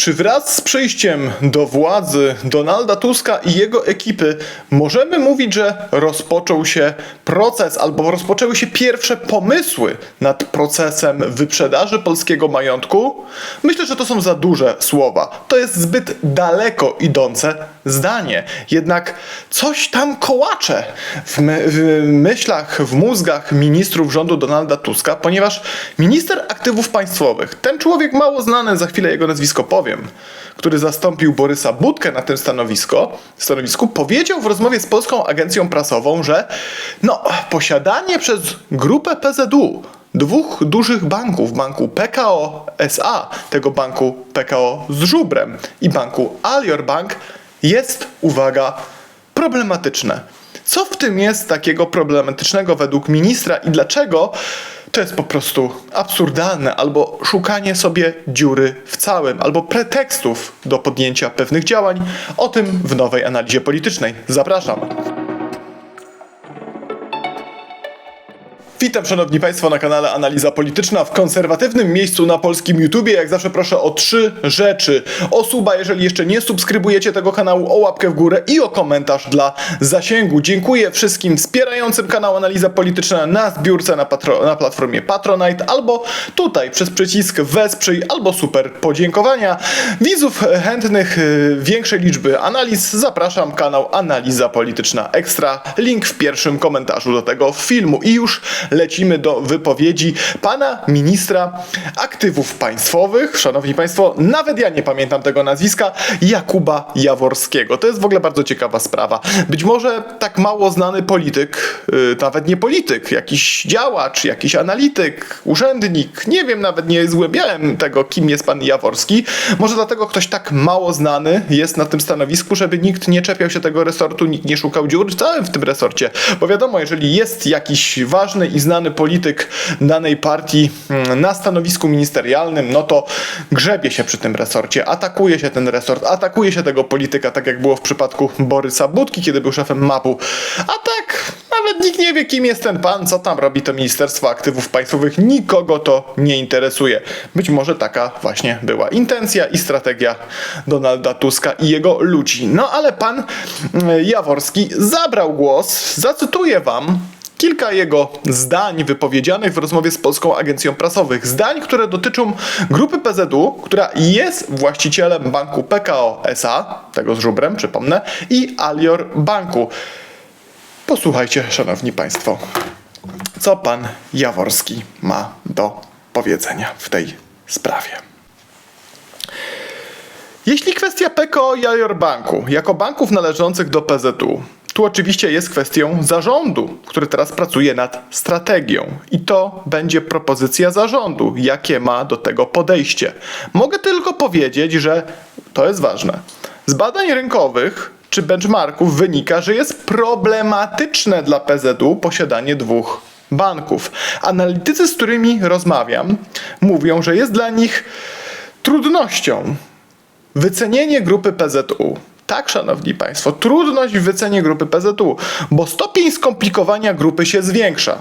Czy wraz z przyjściem do władzy Donalda Tuska i jego ekipy możemy mówić, że rozpoczął się proces albo rozpoczęły się pierwsze pomysły nad procesem wyprzedaży polskiego majątku? Myślę, że to są za duże słowa. To jest zbyt daleko idące zdanie. Jednak coś tam kołacze w, my, w myślach, w mózgach ministrów rządu Donalda Tuska, ponieważ minister aktywów państwowych, ten człowiek mało znany, za chwilę jego nazwisko powiem, który zastąpił Borysa Budkę na tym stanowisko, stanowisku, powiedział w rozmowie z polską agencją prasową, że no, posiadanie przez grupę PZU dwóch dużych banków, banku PKO SA, tego banku PKO z żubrem i banku Alior Bank jest, uwaga, problematyczne. Co w tym jest takiego problematycznego według ministra i dlaczego to jest po prostu absurdalne albo szukanie sobie dziury w całym, albo pretekstów do podjęcia pewnych działań? O tym w nowej analizie politycznej. Zapraszam. Witam szanowni państwo na kanale Analiza Polityczna w konserwatywnym miejscu na polskim YouTubie. Jak zawsze proszę o trzy rzeczy. O suba, jeżeli jeszcze nie subskrybujecie tego kanału, o łapkę w górę i o komentarz dla zasięgu. Dziękuję wszystkim wspierającym kanał Analiza Polityczna na zbiórce na, na platformie Patronite albo tutaj przez przycisk wesprzyj albo super podziękowania. Widzów chętnych y, większej liczby analiz zapraszam kanał Analiza Polityczna Ekstra. Link w pierwszym komentarzu do tego filmu. I już lecimy do wypowiedzi pana ministra aktywów państwowych. Szanowni Państwo, nawet ja nie pamiętam tego nazwiska, Jakuba Jaworskiego. To jest w ogóle bardzo ciekawa sprawa. Być może tak mało znany polityk, yy, nawet nie polityk, jakiś działacz, jakiś analityk, urzędnik, nie wiem, nawet nie zgłębiałem tego, kim jest pan Jaworski. Może dlatego ktoś tak mało znany jest na tym stanowisku, żeby nikt nie czepiał się tego resortu, nikt nie szukał dziur w całym w tym resorcie. Bo wiadomo, jeżeli jest jakiś ważny i znany polityk danej partii mm, na stanowisku ministerialnym, no to grzebie się przy tym resorcie, atakuje się ten resort, atakuje się tego polityka, tak jak było w przypadku Borysa Budki, kiedy był szefem MAP-u. A tak, nawet nikt nie wie, kim jest ten pan, co tam robi to Ministerstwo Aktywów Państwowych, nikogo to nie interesuje. Być może taka właśnie była intencja i strategia Donalda Tuska i jego ludzi. No ale pan mm, Jaworski zabrał głos, zacytuję wam, kilka jego zdań wypowiedzianych w rozmowie z Polską Agencją Prasowych. Zdań, które dotyczą grupy PZU, która jest właścicielem banku PKO SA, tego z żubrem, przypomnę, i Alior Banku. Posłuchajcie, szanowni państwo, co pan Jaworski ma do powiedzenia w tej sprawie. Jeśli kwestia PKO i Alior Banku jako banków należących do PZU, tu oczywiście jest kwestią zarządu, który teraz pracuje nad strategią. I to będzie propozycja zarządu, jakie ma do tego podejście. Mogę tylko powiedzieć, że to jest ważne. Z badań rynkowych czy benchmarków wynika, że jest problematyczne dla PZU posiadanie dwóch banków. Analitycy, z którymi rozmawiam, mówią, że jest dla nich trudnością wycenienie grupy PZU. Tak, szanowni państwo, trudność w wycenie grupy PZU, bo stopień skomplikowania grupy się zwiększa.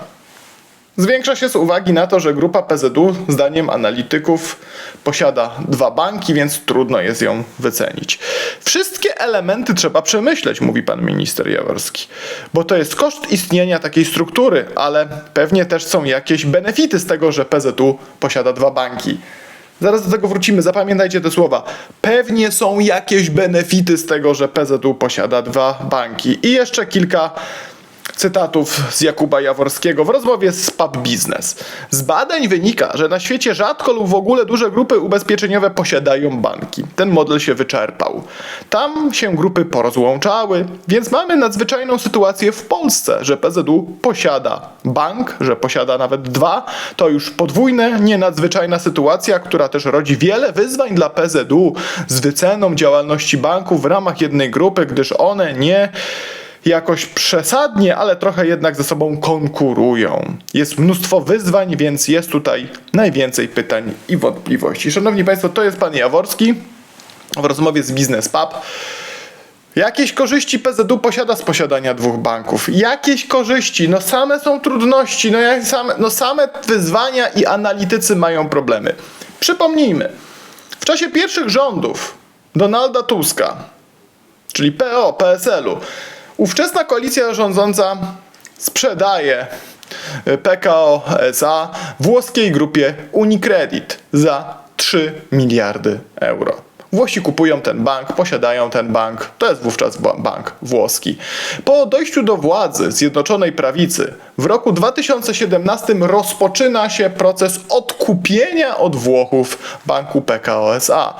Zwiększa się z uwagi na to, że grupa PZU, zdaniem analityków, posiada dwa banki, więc trudno jest ją wycenić. Wszystkie elementy trzeba przemyśleć, mówi pan minister Jaworski, bo to jest koszt istnienia takiej struktury, ale pewnie też są jakieś benefity z tego, że PZU posiada dwa banki. Zaraz do tego wrócimy, zapamiętajcie te słowa. Pewnie są jakieś benefity z tego, że PZU posiada dwa banki. I jeszcze kilka cytatów z Jakuba Jaworskiego w rozmowie z Pub Business. Z badań wynika, że na świecie rzadko lub w ogóle duże grupy ubezpieczeniowe posiadają banki. Ten model się wyczerpał. Tam się grupy porozłączały, więc mamy nadzwyczajną sytuację w Polsce, że PZU posiada bank, że posiada nawet dwa. To już podwójne, nie nadzwyczajna sytuacja, która też rodzi wiele wyzwań dla PZU z wyceną działalności banków w ramach jednej grupy, gdyż one nie jakoś przesadnie, ale trochę jednak ze sobą konkurują. Jest mnóstwo wyzwań, więc jest tutaj najwięcej pytań i wątpliwości. Szanowni Państwo, to jest pan Jaworski w rozmowie z Biznes Pub. Jakieś korzyści PZU posiada z posiadania dwóch banków? Jakieś korzyści? No same są trudności, no, jak same, no same wyzwania i analitycy mają problemy. Przypomnijmy, w czasie pierwszych rządów Donalda Tuska, czyli PO, PSL-u, ówczesna koalicja rządząca sprzedaje e, PKO SA włoskiej grupie Unicredit za 3 miliardy euro. Włosi kupują ten bank, posiadają ten bank, to jest wówczas ba- bank włoski. Po dojściu do władzy Zjednoczonej Prawicy w roku 2017 rozpoczyna się proces odkupienia od Włochów banku PKO SA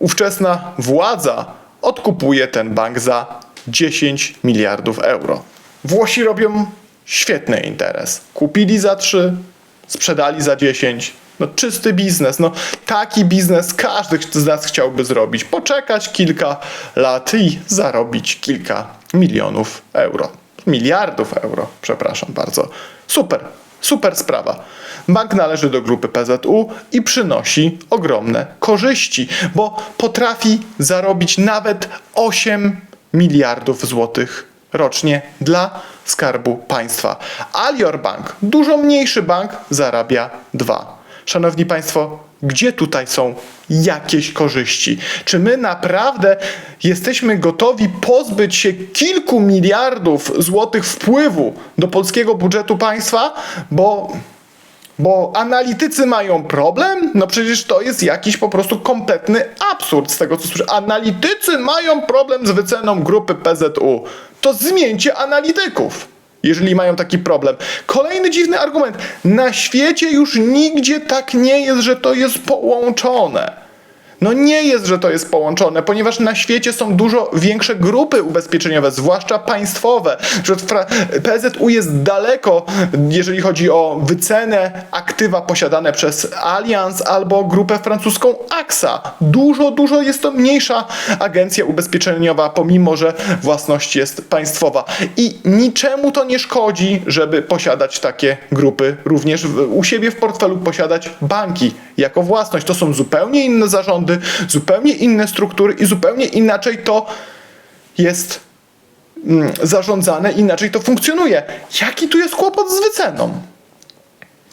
ówczesna władza odkupuje ten bank za 10 miliardów euro. Włosi robią świetny interes. Kupili za 3, sprzedali za 10. No czysty biznes. No taki biznes każdy z nas chciałby zrobić. Poczekać kilka lat i zarobić kilka milionów euro. Miliardów euro, przepraszam bardzo. Super. Super sprawa. Bank należy do grupy PZU i przynosi ogromne korzyści, bo potrafi zarobić nawet 8 miliardów złotych rocznie dla skarbu państwa. Alior Bank, dużo mniejszy bank, zarabia 2. Szanowni Państwo, gdzie tutaj są jakieś korzyści? Czy my naprawdę jesteśmy gotowi pozbyć się kilku miliardów złotych wpływu do polskiego budżetu państwa? Bo bo analitycy mają problem? No przecież to jest jakiś po prostu kompletny absurd z tego co słyszę. Analitycy mają problem z wyceną grupy PZU. To zmieńcie analityków, jeżeli mają taki problem. Kolejny dziwny argument. Na świecie już nigdzie tak nie jest, że to jest połączone. No nie jest, że to jest połączone, ponieważ na świecie są dużo większe grupy ubezpieczeniowe, zwłaszcza państwowe. PZU jest daleko, jeżeli chodzi o wycenę aktywa posiadane przez Allianz albo grupę francuską AXA. Dużo, dużo jest to mniejsza agencja ubezpieczeniowa, pomimo że własność jest państwowa. I niczemu to nie szkodzi, żeby posiadać takie grupy, również u siebie w portfelu posiadać banki jako własność. To są zupełnie inne zarządy, zupełnie inne struktury i zupełnie inaczej to jest mm, zarządzane, inaczej to funkcjonuje. Jaki tu jest kłopot z wyceną?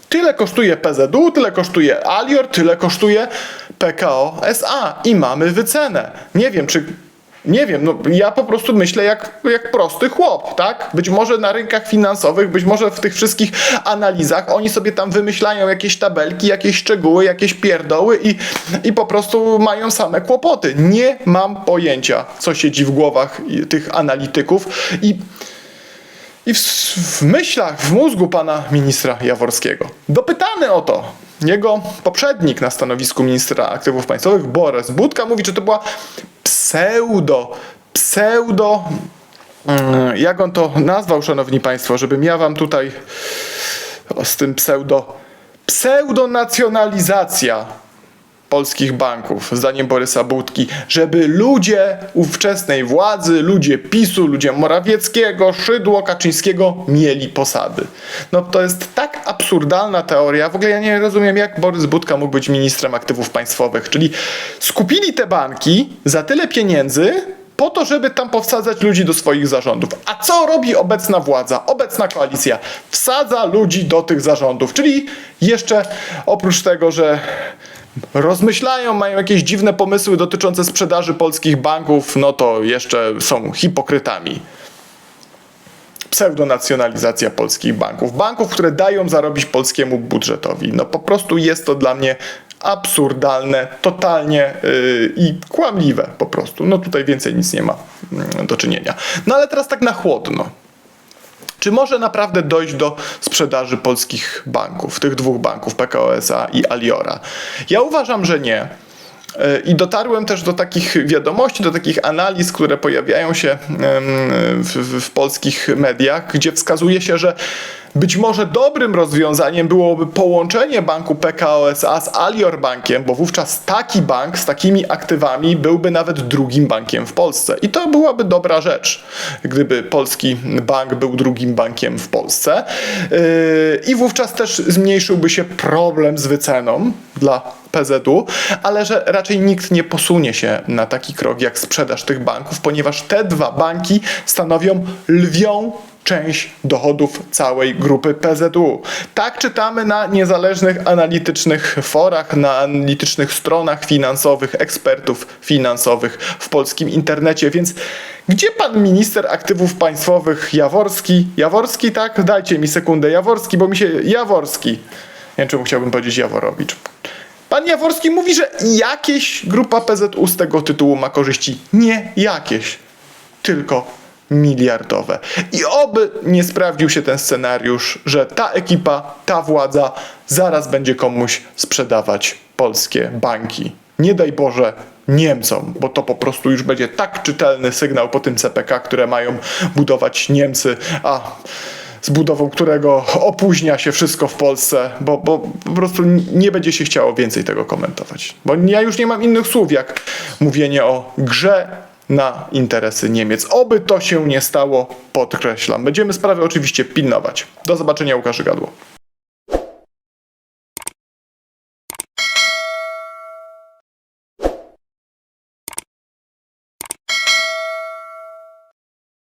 Tyle kosztuje PZU, tyle kosztuje Alior, tyle kosztuje PKO SA i mamy wycenę. Nie wiem, czy. Nie wiem, no ja po prostu myślę jak, jak prosty chłop, tak? Być może na rynkach finansowych, być może w tych wszystkich analizach oni sobie tam wymyślają jakieś tabelki, jakieś szczegóły, jakieś pierdoły i, i po prostu mają same kłopoty. Nie mam pojęcia, co siedzi w głowach tych analityków i i w, w myślach, w mózgu pana ministra Jaworskiego. Dopytany o to, jego poprzednik na stanowisku ministra aktywów państwowych, Borys Budka, mówi, że to była pseudo, pseudo, mm, jak on to nazwał, szanowni państwo, żebym ja wam tutaj o, z tym pseudo, pseudonacjonalizacja polskich banków, zdaniem Borysa Budki, żeby ludzie ówczesnej władzy, ludzie PiSu, ludzie Morawieckiego, Szydło, Kaczyńskiego mieli posady. No to jest tak absurdalna teoria, w ogóle ja nie rozumiem, jak Borys Budka mógł być ministrem aktywów państwowych, czyli skupili te banki za tyle pieniędzy, po to, żeby tam powsadzać ludzi do swoich zarządów. A co robi obecna władza, obecna koalicja? Wsadza ludzi do tych zarządów, czyli jeszcze oprócz tego, że rozmyślają, mają jakieś dziwne pomysły dotyczące sprzedaży polskich banków, no to jeszcze są hipokrytami. Pseudonacjonalizacja polskich banków. Banków, które dają zarobić polskiemu budżetowi. No po prostu jest to dla mnie absurdalne, totalnie yy, i kłamliwe po prostu. No tutaj więcej nic nie ma mm, do czynienia. No ale teraz tak na chłodno. Czy może naprawdę dojść do sprzedaży polskich banków, tych dwóch banków, PKO SA i Aliora? Ja uważam, że nie. E, I dotarłem też do takich wiadomości, do takich analiz, które pojawiają się w, w, polskich mediach, gdzie wskazuje się, że być może dobrym rozwiązaniem byłoby połączenie banku PKO SA z Alior Bankiem, bo wówczas taki bank z takimi aktywami byłby nawet drugim bankiem w Polsce. I to byłaby dobra rzecz, gdyby polski bank był drugim bankiem w Polsce. Yy, I wówczas też zmniejszyłby się problem z wyceną dla PZU, ale że raczej nikt nie posunie się na taki krok jak sprzedaż tych banków, ponieważ te dwa banki stanowią lwią część dochodów całej grupy PZU. Tak czytamy na niezależnych analitycznych forach, na analitycznych stronach finansowych, ekspertów finansowych w polskim internecie, więc gdzie pan minister aktywów państwowych Jaworski? Jaworski, tak? Dajcie mi sekundę. Jaworski, bo mi się... Jaworski. Nie wiem, czemu chciałbym powiedzieć Jaworowicz. Pan Jaworski mówi, że jakieś grupa PZU z tego tytułu ma korzyści. Nie jakieś, tylko miliardowe. I oby nie sprawdził się ten scenariusz, że ta ekipa, ta władza zaraz będzie komuś sprzedawać polskie banki. Nie daj Boże Niemcom, bo to po prostu już będzie tak czytelny sygnał po tym CPK, które mają budować Niemcy, a z budową którego opóźnia się wszystko w Polsce, bo, bo po prostu nie będzie się chciało więcej tego komentować. Bo ja już nie mam innych słów, jak mówienie o grze na interesy Niemiec. Oby to się nie stało, podkreślam. Będziemy sprawy oczywiście pilnować. Do zobaczenia, Łukasz Gadło.